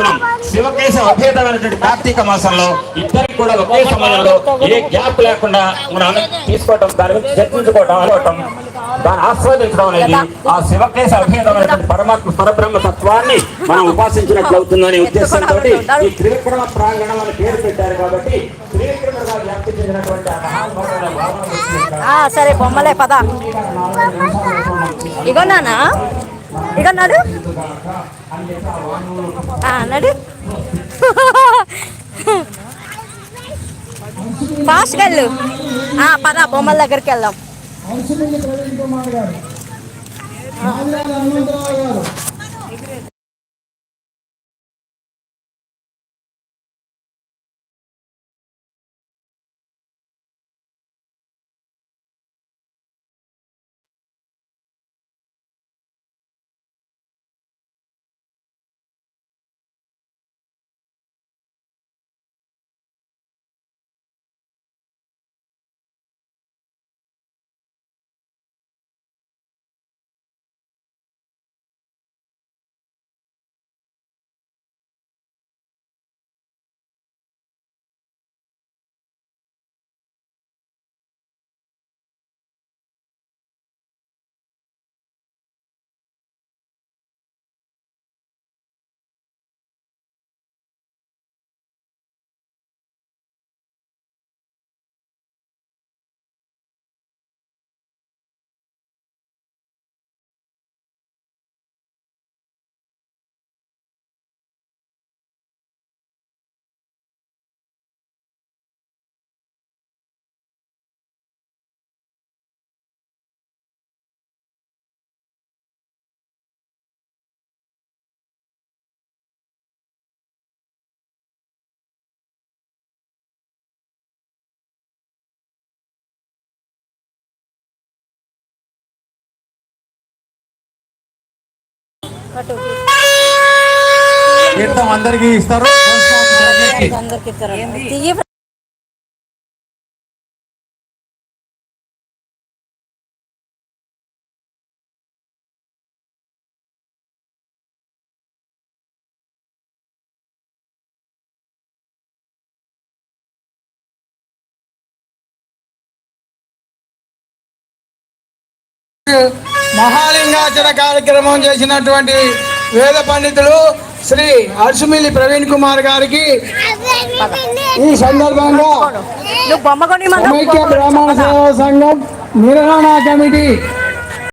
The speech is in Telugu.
జరుపుకున్నాం శివకేశ అభేదమైనటువంటి కార్తీక మాసంలో ఇద్దరికి కూడా ఒకే సమయంలో ఏ గ్యాప్ లేకుండా మనం తీసుకోవటం దాని గురించి చర్చించుకోవటం అనుకోవటం దాన్ని ఆస్వాదించడం అనేది ఆ శివకేశ అభేదమైనటువంటి పరమాత్మ పరబ్రహ్మ తత్వాన్ని మనం ఉపాసించినట్లు అవుతుందనే ఉద్దేశంతో ఈ త్రివిక్రమ ప్రాంగణం అని పేరు పెట్టారు కాబట్టి వ్యాప్తి చెందినటువంటి సరే బొమ్మలే పద. ఇగో నానా ఇక నడు. నడు. ఫాస్ట్గా వెళ్ళు. ఆ, పద బొమ్మల దగ్గరికి వెళ్దాం. తీర్థం అందరికీ ఇస్తారు. అందరికి తీయి మహాలింగాచర కార్యక్రమం చేసినటువంటి వేద పండితులు శ్రీ అర్షుమిల్లి ప్రవీణ్ కుమార్ గారికి ఈ సందర్భంగా సమైక్య బ్రాహ్మణ సేవా సంఘం నిర్వహణ కమిటీ